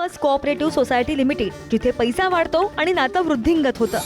Campus cooperative society limited जिथे पैसा वाढतो आणि नातं वृद्धिंगत होतं.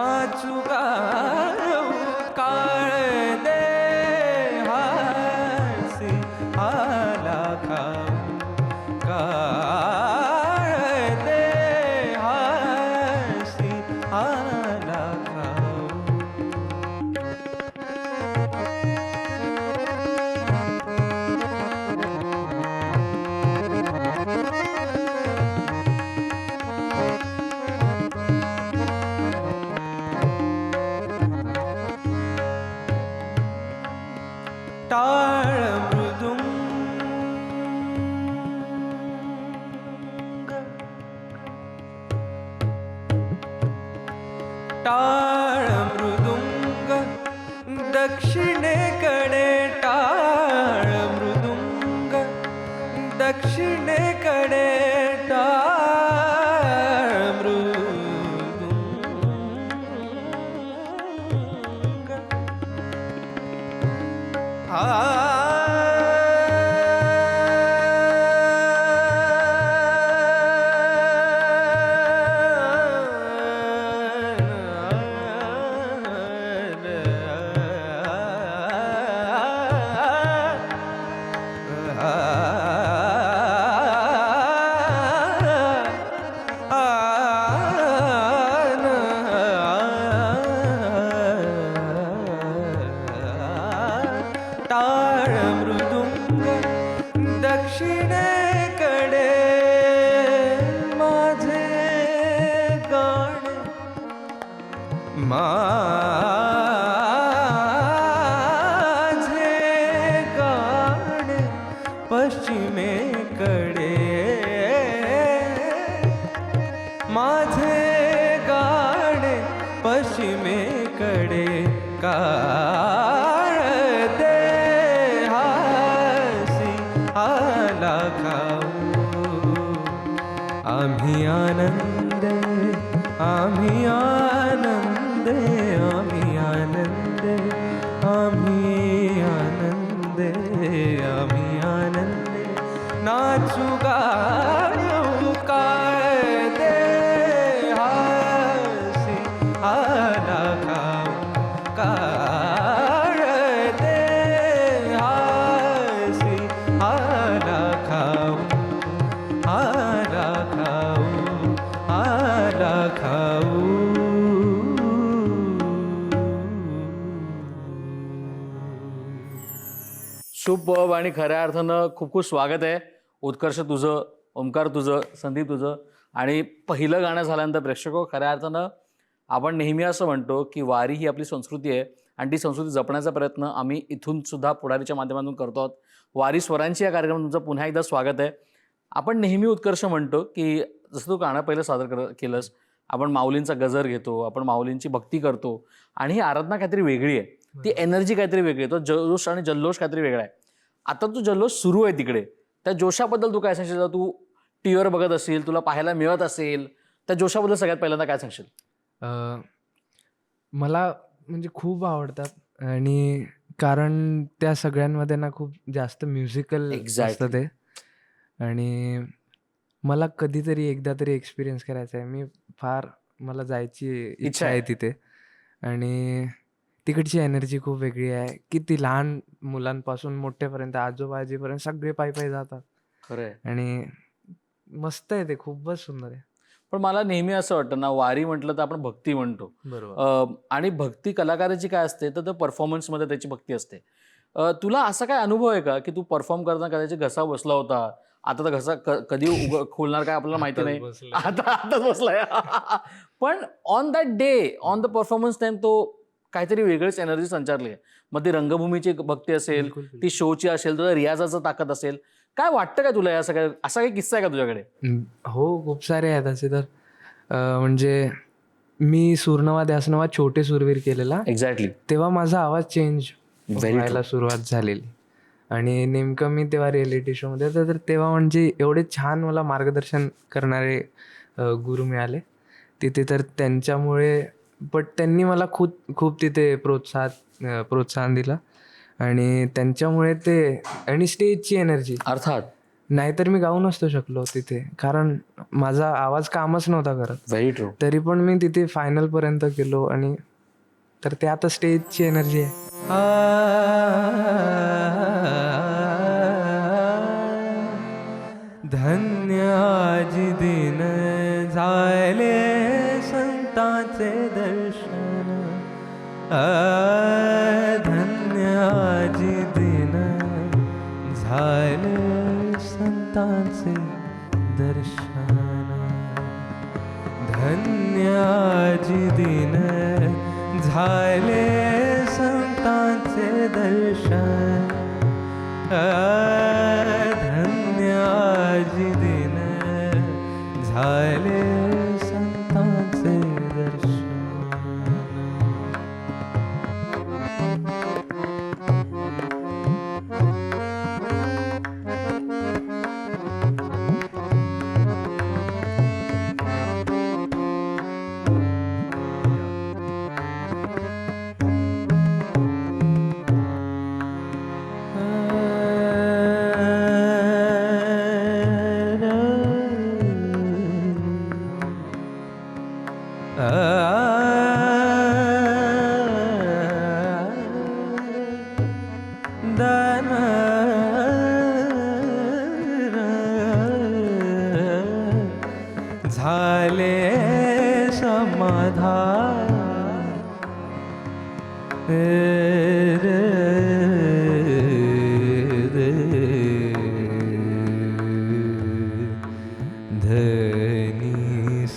नाचू 啊 खाऊ. आम्ही आनंद आम्ही आनंद आम्ही आनंद आम्ही आनंद आम्ही आनंद. नाचू गा. सुपर्ब आणि खऱ्या अर्थानं खूप खूप स्वागत आहे. उत्कर्ष तुझं ओंकार तुझं संदीप तुझं. आणि पहिलं गाणं झाल्यानंतर प्रेक्षक खऱ्या अर्थानं आपण नेहमी असं म्हणतो की वारी ही आपली संस्कृती आहे आणि ती संस्कृती जपण्याचा प्रयत्न आम्ही इथून सुद्धा पुढारीच्या माध्यमातून करतो आहोत. वारी स्वरांची या कार्यक्रमात तुमचं पुन्हा एकदा स्वागत आहे. आपण नेहमी उत्कर्ष म्हणतो की जसं तू गाणं पहिलं सादर कर केलंस आपण माऊलींचा गजर घेतो आपण माऊलींची भक्ती करतो आणि ही आराधना काहीतरी वेगळी आहे. ती एनर्जी काहीतरी वेगळी आहे. तो जल्लोष आणि जल्लोष काहीतरी वेगळा आहे. आता तू जल्लोष सुरू आहे तिकडे. त्या जोशाबद्दल तू काय सांगशील? तू टी व्हीवर बघत असेल तुला पाहायला मिळत असेल त्या जोशाबद्दल सगळ्यात पहिल्यांदा काय सांगशील? मला म्हणजे खूप आवडतात आणि कारण त्या सगळ्यांमध्ये ना खूप जास्त म्युझिकल. असतं ते. आणि मला कधीतरी एकदा तरी एक्सपिरियन्स करायचा आहे. मी फार मला जायची इच्छा. आहे तिथे. आणि तिकडची एनर्जी खूप वेगळी आहे किती लहान मुलांपासून मोठ्यापर्यंत आजोबा आजीपर्यंत सगळे पायी पायी जातात. खरंय आणि मस्त आहे ते खूपच सुंदर आहे. पण मला नेहमी असं वाटतं ना वारी म्हटलं तर आपण भक्ती म्हणतो. बरोबर. अ, आणि भक्ती कलाकाराची काय असते तर परफॉर्मन्समध्ये त्याची भक्ती असते. अ, तुला असा काय अनुभव आहे का की तू परफॉर्म करताना कदाचित घसा बसला होता? आता तर घसा क- कधी उग खोलणार काय आपल्याला माहिती नाही. आता आताच बसलाय. पण on that day on the performance time तो काहीतरी वेगळीच एनर्जी संचारली आहे. मग ती रंगभूमीची भक्ती असेल. ती शोची असेल तुझा रियाजाचं ताकद असेल. काय वाटतं का तुला या सगळ्या असा काही किस्सा आहे का तुझ्याकडे? हो खूप सारे आहेत असे तर. म्हणजे मी सूरनवा ध्यासनवा छोटे सुरवीर केलेला. एक्झॅक्टली तेव्हा माझा आवाज चेंज व्हायला सुरुवात झालेली. आणि नेमकं मी तेव्हा रियालिटी शोमध्ये होतो तर तेव्हा म्हणजे एवढे छान मला मार्गदर्शन करणारे गुरु मिळाले. तिथे तर त्यांच्यामुळे बट त्यांनी मला खूप खूप तिथे प्रोत्साहन प्रोत्साहन दिलं. आणि त्यांच्यामुळे ते आणि स्टेजची एनर्जी. अर्थात. नाहीतर मी गाऊ नसतो शकलो तिथे. कारण माझा आवाज कामच नव्हता करत. व्हेरी ट्रू तरी पण मी तिथे फायनल पर्यंत गेलो आणि तर ते आता स्टेजची एनर्जी आहे. धन्य आजी दिन झाले संतांचे आ, धन्य आजी दिन झाले संतांचे दर्शन. धन्य आजी दिन झाले संतांचे दर्शन. आ, धन्य आजी दिन झाले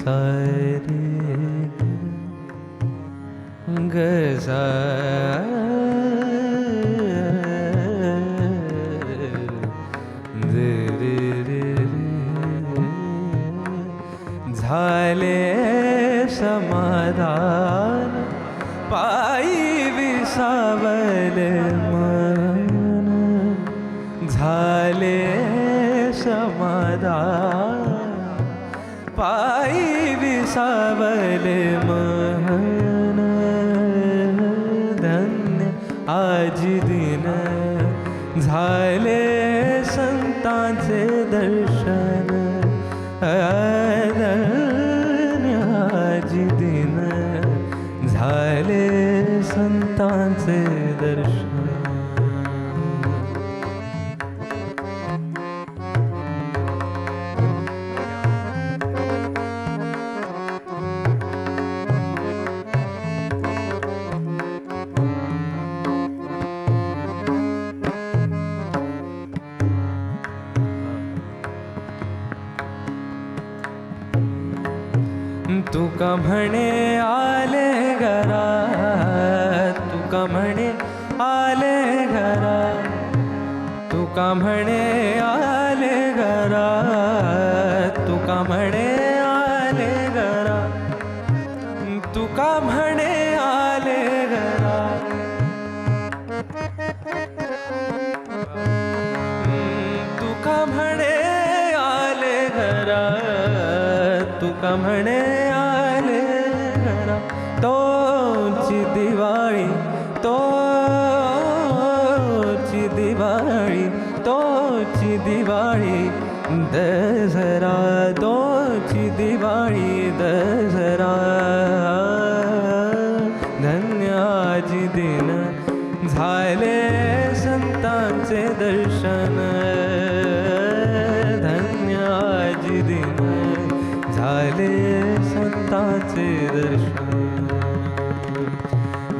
धनी सारे गजा झाले झाले महन धन्य आजी दिन झाले संतांचे दर्शन धन्य आज दिन झाले संतांचे दर्शन. का म्हणे आले घरा तुका म्हणे आले घरा तुका म्हणे आले घरा तोची दिवाळी तोची दिवाळी तोची दिवाळी द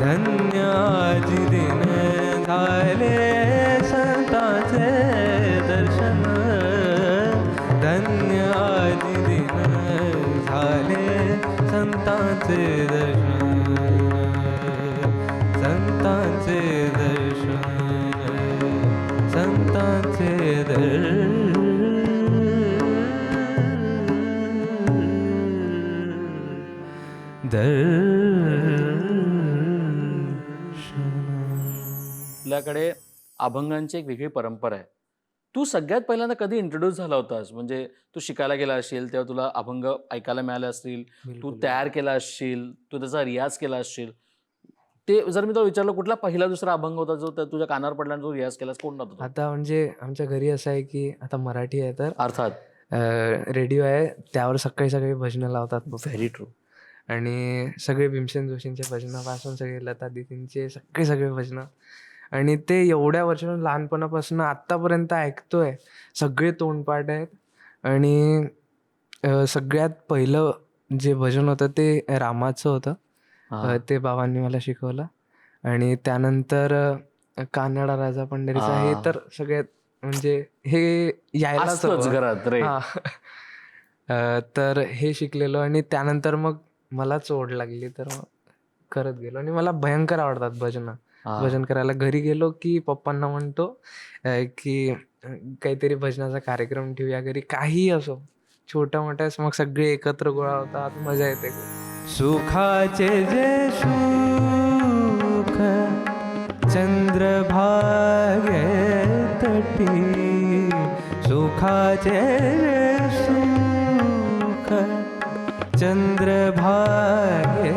धन्याजी दिन झाले संतांचे दर्शन। धन्याजी दिन झाले संतांचे दर्शन। संतांचे दर्शन संतांचे दर्शन। अभंगांची एक वेगळी परंपरा आहे तू सगळ्यात पहिल्यांदा कधी इंट्रोड्यूस झाला होतास म्हणजे तू शिकायला गेला असशील तेव्हा तुला अभंग ऐकायला मिळाले असतील तू. तयार केला असशील तू त्याचा रियाज केला असशील ते जर मी तुला विचारलं कुठला पहिला दुसरा अभंग होता जो तुझ्या कानावर पडला तू रियाज केलास कोणता होता तो? आता म्हणजे आमच्या घरी असं आहे की आता मराठी आहे तर अर्थात रेडिओ आहे त्यावर सकाळी सकाळी भजनं लावतात. व्हेरी ट्रू आणि सगळे भीमसेन जोशींचे भजनापासून सगळे लता दीदींचे सगळे सगळे भजनं आणि ते एवढ्या वर्षापासून लहानपणापासून आत्तापर्यंत ऐकतोय. सगळे तोंडपाठ आहेत. आणि सगळ्यात पहिलं जे भजन होतं ते रामाचं होतं. ते बाबांनी मला शिकवलं. आणि त्यानंतर कानडा राजा पंढरीचा हे. तर सगळ्यात म्हणजे हे यायलाच. घरात तर हे शिकलेलो आणि त्यानंतर मग मलाच ओढ लागली तर मग करत गेलो. आणि मला भयंकर आवडतात भजनं. भजन करायला घरी गेलो की पप्पांना म्हणतो की काहीतरी भजनाचा कार्यक्रम ठेवूया घरी. काही असो छोटा मोठा मग सगळे एकत्र गोळा होतात मजा येते. सुखाचे जे सुख चंद्रभागे तटी सुखाचे जे सुख चंद्रभागे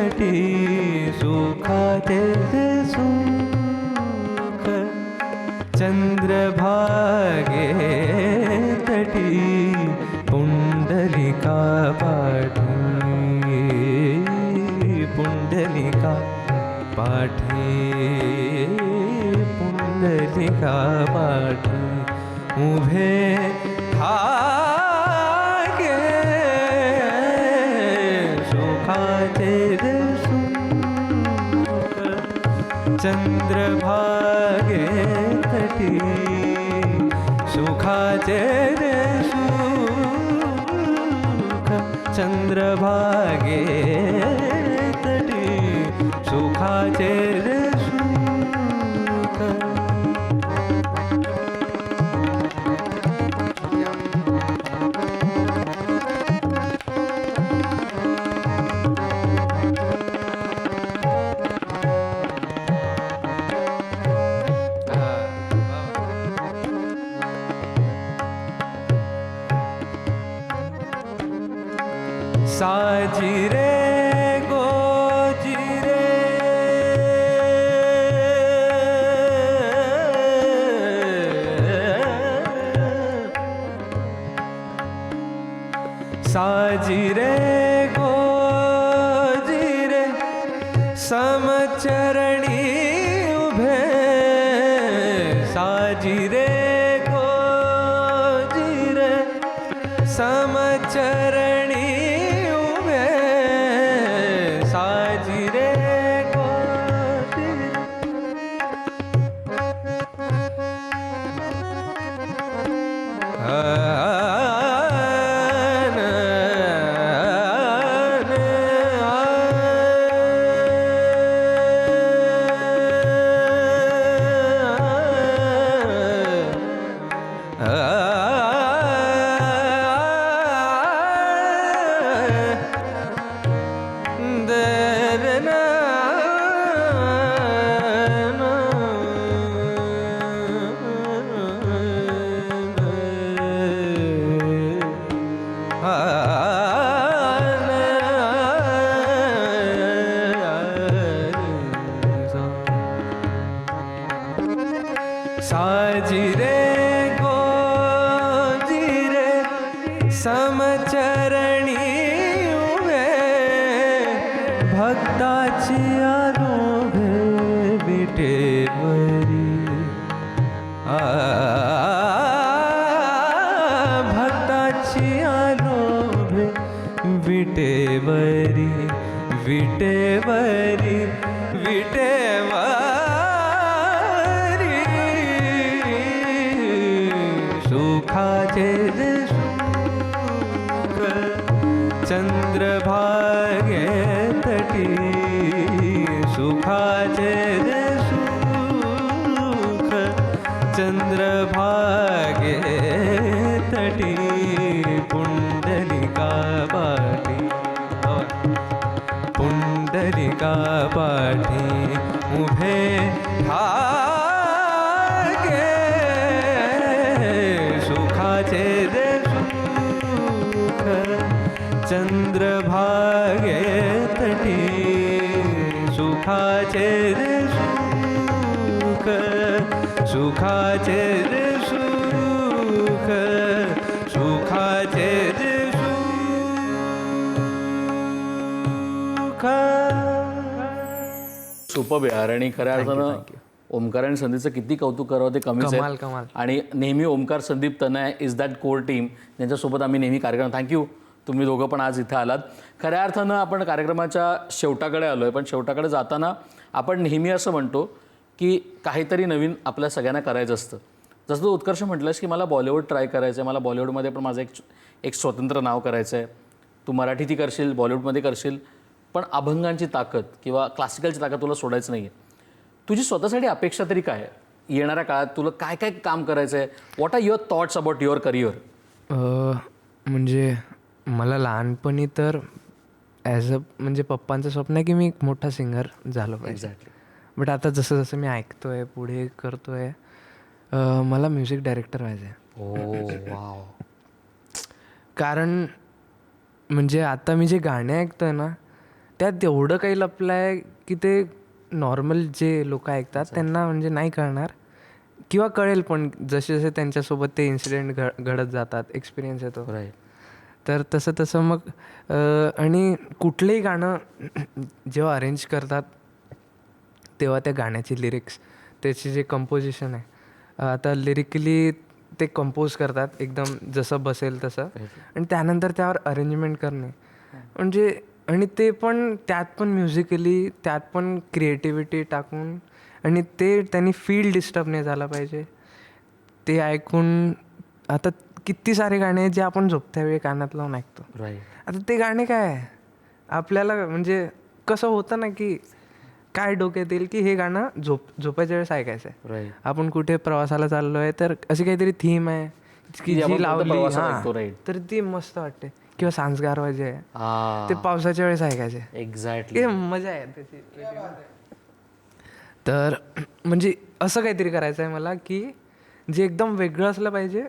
साठी सुखाचे जे सुख चंद्रभागे तटी पुंडलिका पाठी पुंडलिका पाठी पुंडलिका पाठी उभे हा भागे तटी सुखाचे रे सुख चंद्रभागे तटी सुखाचे रे জিরে साजी रे चंद्रभागे तटी पुंडलिका पाठी हो. पुंडलिका पाठी यार आणि खऱ्या अर्थानं ओमकार आणि संदीपचं किती कौतुक करावं ते कमीच कमाल आहे कमाल. आणि नेहमी Omkar Sandeep Tanay is that core team ज्यांच्यासोबत आम्ही नेहमी कार्यक्रम थँक्यू तुम्ही दोघं पण आज इथं आलात. खऱ्या अर्थानं आपण कार्यक्रमाच्या शेवटाकडे आलो आहे पण शेवटाकडे जाताना आपण नेहमी असं म्हणतो की काहीतरी नवीन आपल्या सगळ्यांना करायचं असतं. जसं तू उत्कर्ष म्हटलंस की मला बॉलिवूड ट्राय करायचं आहे मला बॉलिवूडमध्ये पण माझं एक एक स्वतंत्र नाव करायचं आहे तू मराठीतही करशील बॉलिवूडमध्ये करशील. पण अभंगांची ताकद किंवा क्लासिकलची ताकद तुला सोडायचं नाही आहे तुझी स्वतःसाठी अपेक्षा तरी काय आहे? येणाऱ्या काळात तुला काय काय काम करायचं आहे what are your thoughts about your career म्हणजे मला लहानपणी तर ॲज अ म्हणजे पप्पांचं स्वप्न आहे की मी एक मोठा सिंगर झालो पाहिजे. बट आता जसं जसं मी ऐकतोय पुढे करतोय अ, मला म्युझिक डायरेक्टर व्हायचं आहे कारण म्हणजे आता मी जे गाणे ऐकतोय ना त्यात एवढं काही लपलं आहे की ते नॉर्मल जे लोक ऐकतात त्यांना म्हणजे नाही कळणार. किंवा कळेल पण जसे जसे त्यांच्यासोबत ते इन्सिडेंट घ घडत जातात एक्सपिरियन्स येतो. राईट तर तसं तसं मग आणि कुठलंही गाणं जेव्हा अरेंज करतात तेव्हा त्या गाण्याची लिरिक्स त्याची जे कंपोजिशन आहे आता लिरिकली ते कंपोज करतात एकदम जसं बसेल तसं. आणि त्यानंतर त्यावर अरेंजमेंट करणे. म्हणजे आणि ते पण त्यात पण म्युझिकली त्यात पण क्रिएटिव्हिटी टाकून आणि ते त्यांनी फील डिस्टर्ब नाही झाला पाहिजे. ते ऐकून आता किती सारे गाणे आहेत जे आपण झोपत्या वेळी कानात लावून ऐकतो. राईट आता ते गाणे काय आहे? आपल्याला म्हणजे कसं होतं ना की काय डोक्यात येईल की हे गाणं झोप झोपायच्या वेळेस ऐकायचं आहे. राईट आपण कुठे प्रवासाला चाललो आहे तर अशी काहीतरी थीम आहे की जी लावली हां. तर ती मस्त वाटते. किंवा सांस्कार वाजे. ते पावसाच्या वेळेस ऐकायचे एक्झॅक्टली मजा आहे त्याची. तर म्हणजे असं काहीतरी करायचं आहे मला की जे एकदम वेगळं असलं पाहिजे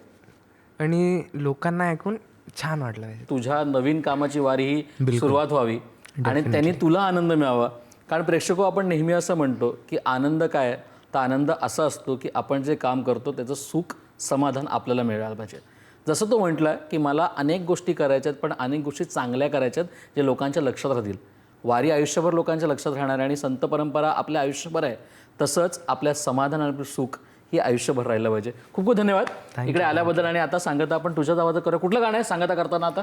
आणि लोकांना ऐकून छान वाटलं पाहिजे. तुझ्या नवीन कामाची वारी ही सुरुवात व्हावी. आणि त्यांनी तुला आनंद मिळावा. कारण प्रेक्षको आपण नेहमी असं म्हणतो की आनंद काय? तर आनंद असा असतो की आपण जे काम करतो त्याचं सुख समाधान आपल्याला मिळायला पाहिजे. जसं तो म्हटलं की मला अनेक गोष्टी करायच्यात पण अनेक गोष्टी चांगल्या करायच्यात जे लोकांच्या लक्षात राहतील. वारी आयुष्यभर लोकांच्या लक्षात राहणार आहे आणि संत परंपरा आपल्या आयुष्यभर आहे तसंच आपल्या समाधान आणि सुख ही आयुष्यभर राहिलं पाहिजे. खूप खूप धन्यवाद. इकडे आल्याबद्दल आणि आता सांगता आपण तुझ्याच आवाजात करूया कुठलं गाणं आहे? सांगता करताना आता.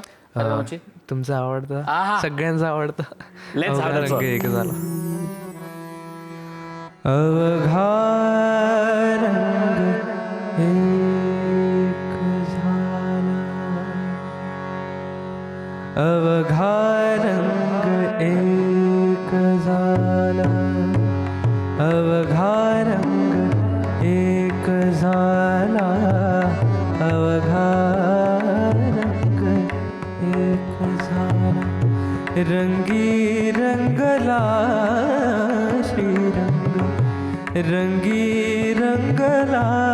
तुमचं आवडतं. सगळ्यांचं आवडतं. एक झाला. अवघा अवघारंग एक झाला. अवघारंग एक झाला. अवघा रंग एक झाला. रंगी रंगला श्रीरंग रंगी रंगला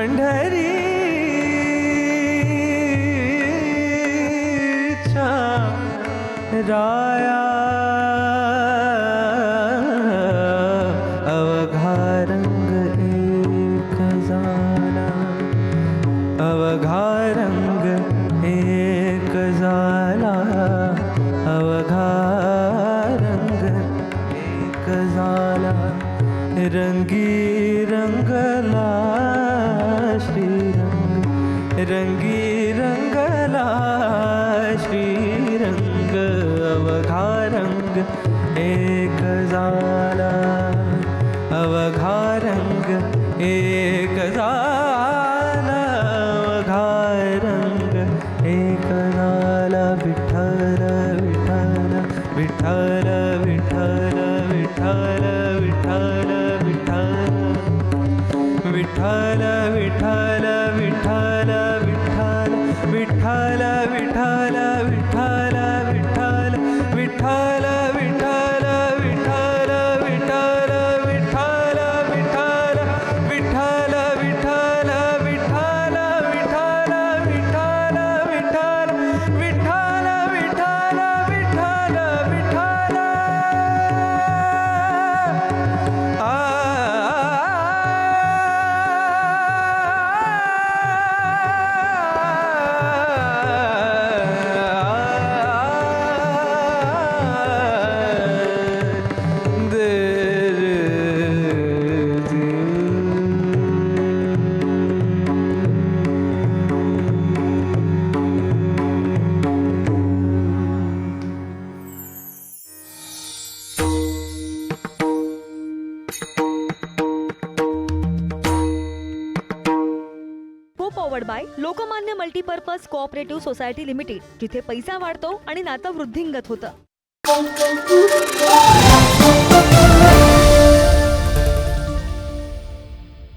पंढरी तरङ्ग एकदा मल्टीपर्पज कोऑपरेटिव्ह सोसायटी लिमिटेड जिथे पैसा वाढतो आणि नातं वृद्धिंगत होतं.